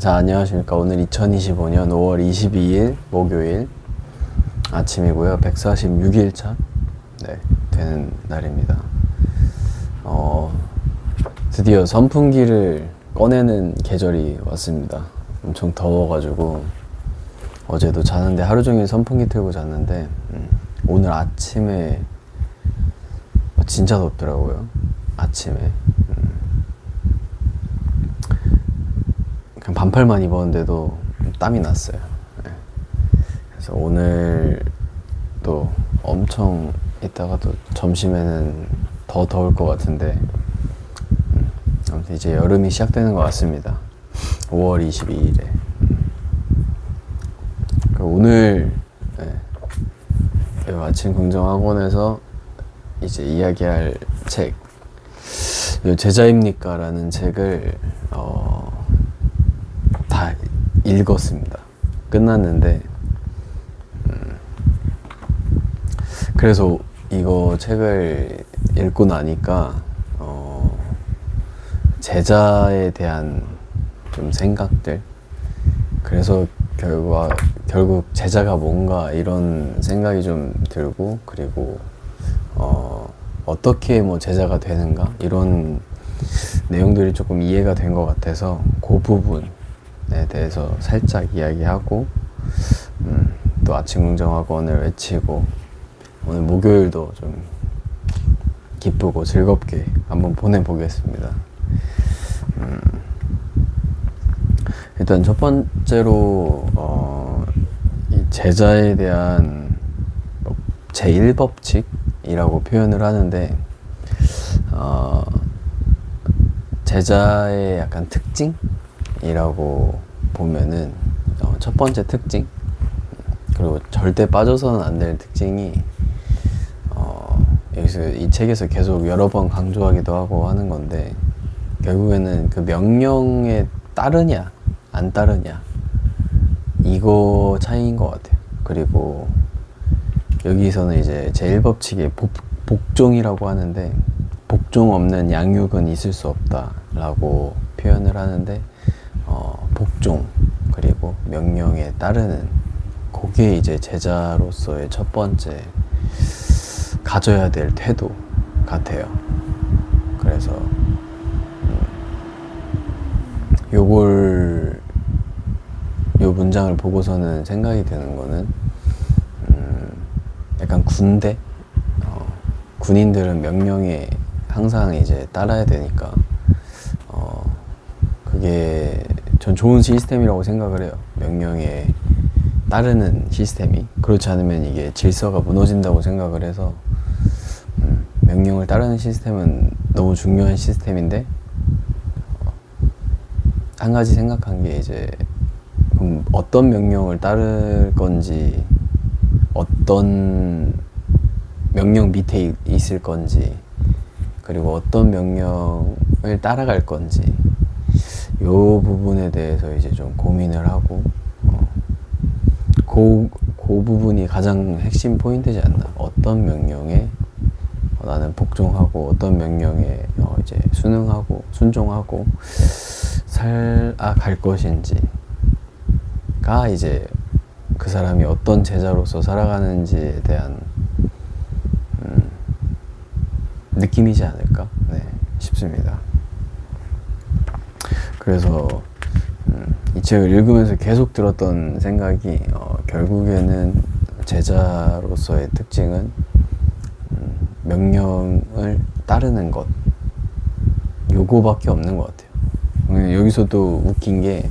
자, 안녕하십니까. 오늘 2025년 5월 22일 목요일 아침이고요. 146일차 네, 되는 날입니다. 어, 드디어 선풍기를 꺼내는 계절이 왔습니다. 엄청 더워가지고 어제도 자는데 하루 종일 선풍기 틀고 잤는데 음, 오늘 아침에 어, 진짜 덥더라고요. 아침에. 그냥 반팔만 입었는데도 땀이 났어요. 네. 그래서 오늘 또 엄청 이따가 또 점심에는 더 더울 것 같은데 음, 아무튼 이제 여름이 시작되는 것 같습니다. 5월 22일에 오늘 네, 이 아침 긍정학원에서 이제 이야기할 책이 제자입니까라는 책을 어, 다 읽었습니다. 끝났는데 음, 그래서 이거 책을 읽고 나니까 어, 제자에 대한 좀 생각들 그래서 결과 결국 제자가 뭔가 이런 생각이 좀 들고 그리고 어, 어떻게 뭐 제자가 되는가 이런 내용들이 조금 이해가 된 것 같아서 그 부분에 대해서 살짝 이야기하고 음, 또 아침 긍정학원을 외치고 오늘 목요일도 좀 기쁘고 즐겁게 한번 보내보겠습니다. 음, 일단 첫 번째로 어, 이 제자에 대한 뭐 제1법칙이라고 표현을 하는데 어, 제자의 약간 특징 이라고 보면은 어, 첫 번째 특징 그리고 절대 빠져서는 안 될 특징이 어, 여기서 이 책에서 계속 여러 번 강조하기도 하고 하는 건데 결국에는 그 명령에 따르냐 안 따르냐 이거 차이인 것 같아요. 그리고 여기서는 이제 제1법칙의 복, 복종이라고 하는데 복종 없는 양육은 있을 수 없다라고 표현을 하는데 어, 복종 그리고 명령에 따르는 그게 이제 제자로서의 첫 번째 가져야 될 태도 같아요. 그래서 음, 요걸 요 문장을 보고서는 생각이 드는 거는 음, 약간 군대 어, 군인들은 명령에 항상 이제 따라야 되니까 어, 그게 전 좋은 시스템이라고 생각을 해요. 명령에 따르는 시스템이 그렇지 않으면 이게 질서가 무너진다고 생각을 해서 음, 명령을 따르는 시스템은 너무 중요한 시스템인데 어, 한 가지 생각한 게 이제 그럼 어떤 명령을 따를 건지 어떤 명령 밑에 이- 있을 건지 그리고 어떤 명령을 따라갈 건지 요 부분에 대해서 이제 좀 고민을 하고 어, 그, 그 부분이 가장 핵심 포인트지 않나 어떤 명령에 어, 나는 복종하고 어떤 명령에 어, 이제 순응하고 순종하고 살아갈 것인지가 이제 그 사람이 어떤 제자로서 살아가는지에 대한 음, 느낌이지 않을까 네, 싶습니다. 그래서 음, 이 책을 읽으면서 계속 들었던 생각이 어, 결국에는 제자로서의 특징은 음, 명령을 따르는 것 요거밖에 없는 것 같아요. 음, 여기서도 웃긴 게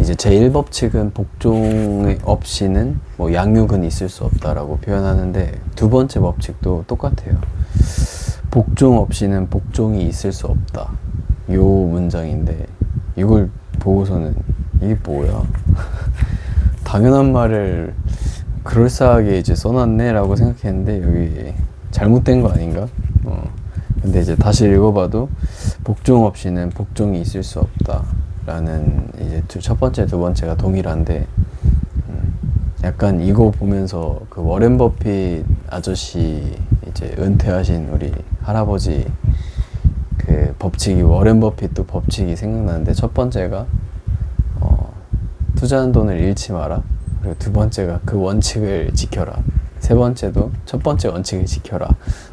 이제 제1법칙은 복종 없이는 뭐 양육은 있을 수 없다라고 표현하는데 두 번째 법칙도 똑같아요. 복종 없이는 복종이 있을 수 없다. 요 문장인데 이걸 보고서는 이게 뭐야? 당연한 말을 그럴싸하게 이제 써놨네라고 생각했는데 여기 잘못된 거 아닌가? 어. 근데 이제 다시 읽어봐도 복종 없이는 복종이 있을 수 없다라는 이제 두, 첫 번째 두 번째가 동일한데 음, 약간 이거 보면서 그 워렌 버핏 아저씨 이제 은퇴하신 우리 할아버지 그 법칙이 워렌 버핏도 법칙이 생각나는데 첫 번째가 투자한 돈을 잃지 마라. 그리고 두 번째가 그 원칙을 지켜라. 세 번째도 첫 번째 원칙을 지켜라.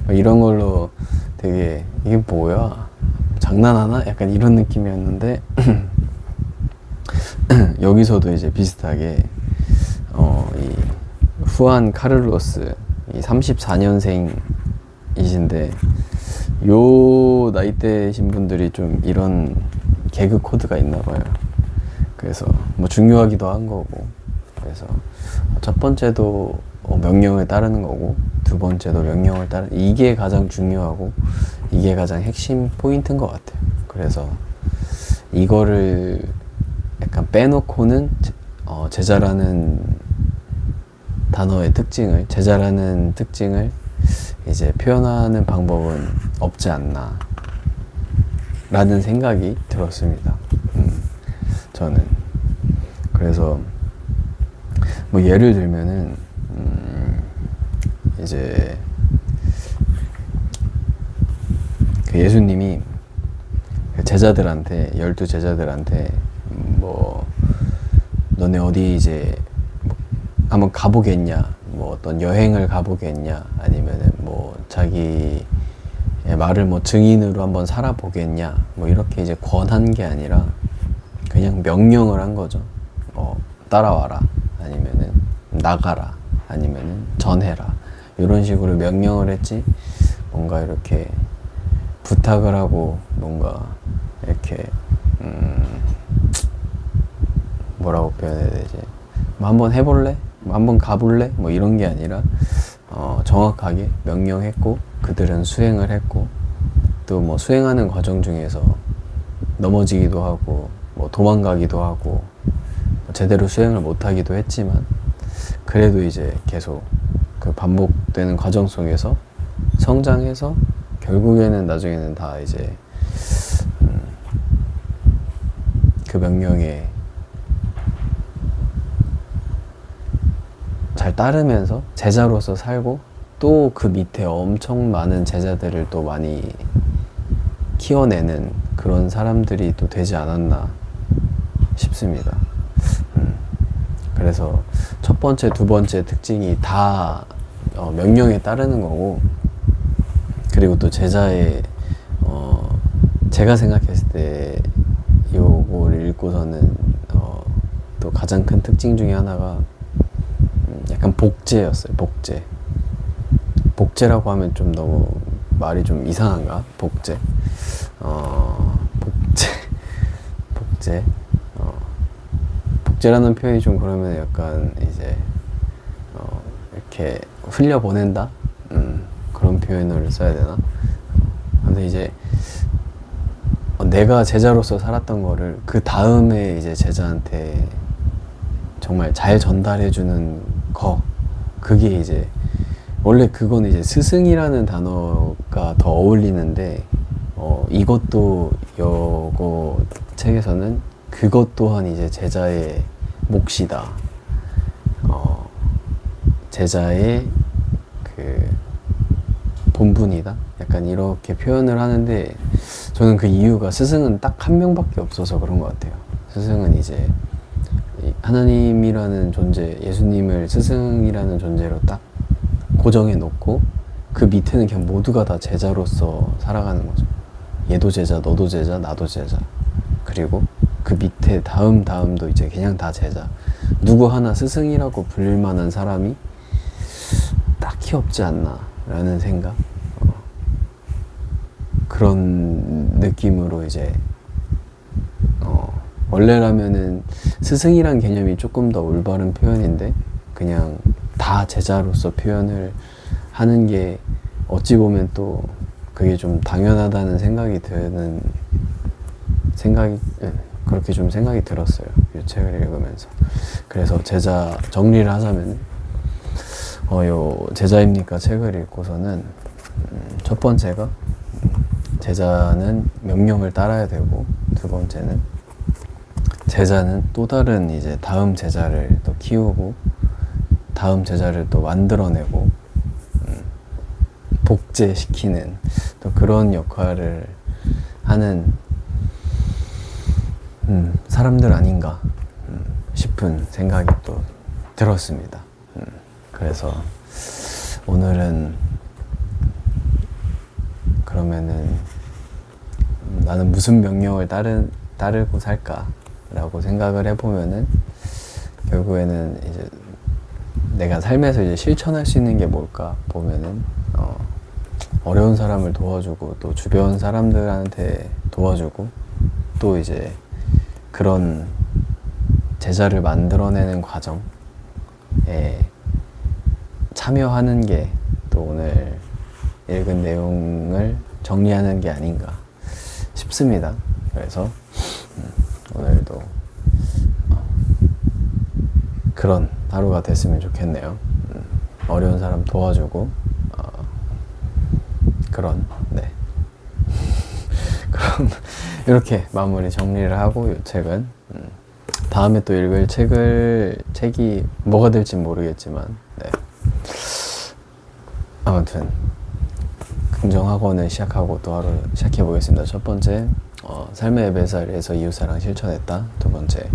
뭐 이런 걸로 되게 이게 뭐야? 장난하나? 약간 이런 느낌이었는데 여기서도 이제 비슷하게 어, 이 후안 카를로스 이 34년생이신데 요 나이대신 분들이 좀 이런 개그 코드가 있나 봐요. 그래서 뭐 중요하기도 한 거고 그래서 첫 번째도 어, 명령을 따르는 거고 두 번째도 명령을 따르 이게 가장 중요하고 이게 가장 핵심 포인트인 것 같아요. 그래서 이거를 약간 빼놓고는 제- 어, 제자라는 단어의 특징을 제자라는 특징을 이제 표현하는 방법은 없지 않나 라는 생각이 들었습니다. 음, 저는 그래서 뭐 예를 들면은 음, 이제 그 예수님이 그 제자들한테 열두 제자들한테 음, 뭐 너네 어디 이제 뭐 한번 가보겠냐 뭐 어떤 여행을 가보겠냐 아니면은 뭐 자기 말을 뭐 증인으로 한번 살아보겠냐 뭐 이렇게 이제 권한 게 아니라 그냥 명령을 한 거죠 어 따라와라 아니면은 나가라 아니면은 전해라 이런 식으로 명령을 했지 뭔가 이렇게 부탁을 하고 뭔가 이렇게 음 뭐라고 표현해야 되지? 뭐 한번 해볼래? 뭐 한번 가볼래? 뭐 이런 게 아니라 어, 정확하게 명령했고 그들은 수행을 했고 또 뭐 수행하는 과정 중에서 넘어지기도 하고 뭐 도망가기도 하고 뭐 제대로 수행을 못하기도 했지만 그래도 이제 계속 그 반복되는 과정 속에서 성장해서 결국에는 나중에는 다 이제 음, 그 명령에 잘 따르면서 제자로서 살고 또 그 밑에 엄청 많은 제자들을 또 많이 키워내는 그런 사람들이 또 되지 않았나 싶습니다. 음, 그래서 첫 번째, 두 번째 특징이 다 어, 명령에 따르는 거고 그리고 또 제자의 어, 제가 생각했을 때 요거를 읽고서는 어, 또 가장 큰 특징 중에 하나가 음, 약간 복제였어요. 복제. 복제라고 하면 좀 너무 말이 좀 이상한가? 복제. 어, 복제. 복제. 어, 복제라는 표현이 좀 그러면 약간 이제 어, 이렇게 흘려 보낸다. 음, 그런 표현을 써야 되나? 근데 이제 어, 내가 제자로서 살았던 거를 그 다음에 이제 제자한테 정말 잘 전달해주는 거. 그게 이제 원래 그건 이제 스승이라는 단어가 더 어울리는데 어 이것도 여거 책에서는 그것 또한 이제 제자의 몫이다. 어 제자의 그 본분이다. 약간 이렇게 표현을 하는데 저는 그 이유가 스승은 딱 한 명밖에 없어서 그런 것 같아요. 스승은 이제 이 하나님이라는 존재, 예수님을 스승이라는 존재로 딱 고정해 놓고 그 밑에는 그냥 모두가 다 제자로서 살아가는 거죠. 얘도 제자, 너도 제자, 나도 제자. 그리고 그 밑에 다음 다음도 이제 그냥 다 제자. 누구 하나 스승이라고 불릴 만한 사람이 딱히 없지 않나라는 생각. 어. 그런 느낌으로 이제 어, 원래라면은 스승이란 개념이 조금 더 올바른 표현인데 그냥 다 제자로서 표현을 하는 게 어찌 보면 또 그게 좀 당연하다는 생각이 드는 생각이 예, 그렇게 좀 생각이 들었어요 이 책을 읽으면서. 그래서 제자 정리를 하자면 어요 제자입니까? 책을 읽고서는 음, 첫 번째가 음, 제자는 명령을 따라야 되고 두 번째는 제자는 또 다른 이제 다음 제자를 또 키우고 다음 제자를 또 만들어내고 음, 복제시키는 또 그런 역할을 하는 음, 사람들 아닌가 음, 싶은 생각이 또 들었습니다. 음, 그래서 오늘은 그러면은 나는 무슨 명령을 따르, 따르고 살까 라고 생각을 해보면은 결국에는 이제 내가 삶에서 이제 실천할 수 있는 게 뭘까 보면은 어, 어려운 사람을 도와주고 또 주변 사람들한테 도와주고 또 이제 그런 제자를 만들어내는 과정에 참여하는 게 또 오늘 읽은 내용을 정리하는 게 아닌가 싶습니다. 그래서 음, 오늘도 어, 그런 하루가 됐으면 좋겠네요. 음, 어려운 사람 도와주고 어, 그런 네. 그럼 이렇게 마무리 정리를 하고 이 책은 음, 다음에 또 읽을 책을 책이 뭐가 될지 모르겠지만 네. 아무튼 긍정학원을 시작하고 또 하루 시작해 보겠습니다. 첫 번째 어, 삶의 배살에서 이웃사랑 실천했다. 두 번째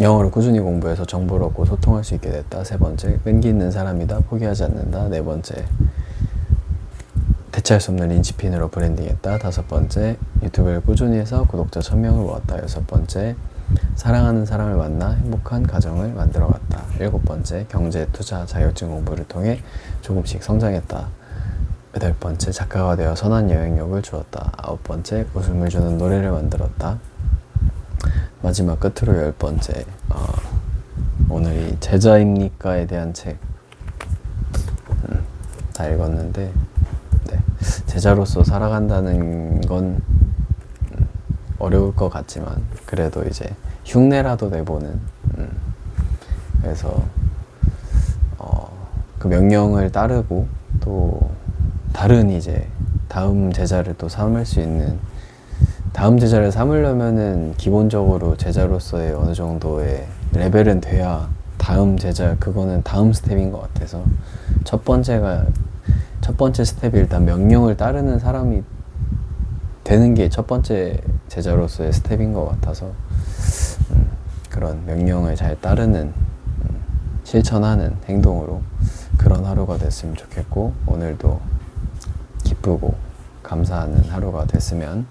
영어를 꾸준히 공부해서 정보를 얻고 소통할 수 있게 됐다. 세 번째 끈기 있는 사람이다. 포기하지 않는다. 네 번째 대체할 수 없는 린치핀으로 브랜딩했다. 다섯 번째, 유튜브를 꾸준히 해서 구독자 1000명을 모았다. 여섯 번째, 사랑하는 사람을 만나 행복한 가정을 만들어갔다. 일곱 번째, 경제, 투자, 자격증 공부를 통해 조금씩 성장했다. 여덟 번째, 작가가 되어 선한 여행력을 주었다. 아홉 번째, 웃음을 주는 노래를 만들었다. 마지막 끝으로 열 번째, 어, 오늘이 제자입니까에 대한 책. 음, 다 읽었는데, 네. 제자로서 살아간다는 건 음, 어려울 것 같지만 그래도 이제 흉내라도 내보는 음, 그래서 어, 그 명령을 따르고 또 다른 이제 다음 제자를 또 삼을 수 있는 다음 제자를 삼으려면은 기본적으로 제자로서의 어느 정도의 레벨은 돼야 다음 제자 그거는 다음 스텝인 것 같아서 첫 번째가 첫 번째 스텝이 일단 명령을 따르는 사람이 되는 게 첫 번째 제자로서의 스텝인 것 같아서 음, 그런 명령을 잘 따르는 음, 실천하는 행동으로 그런 하루가 됐으면 좋겠고 오늘도 기쁘고 감사하는 하루가 됐으면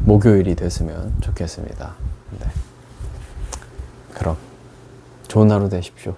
목요일이 됐으면 좋겠습니다. 네. 그럼 좋은 하루 되십시오.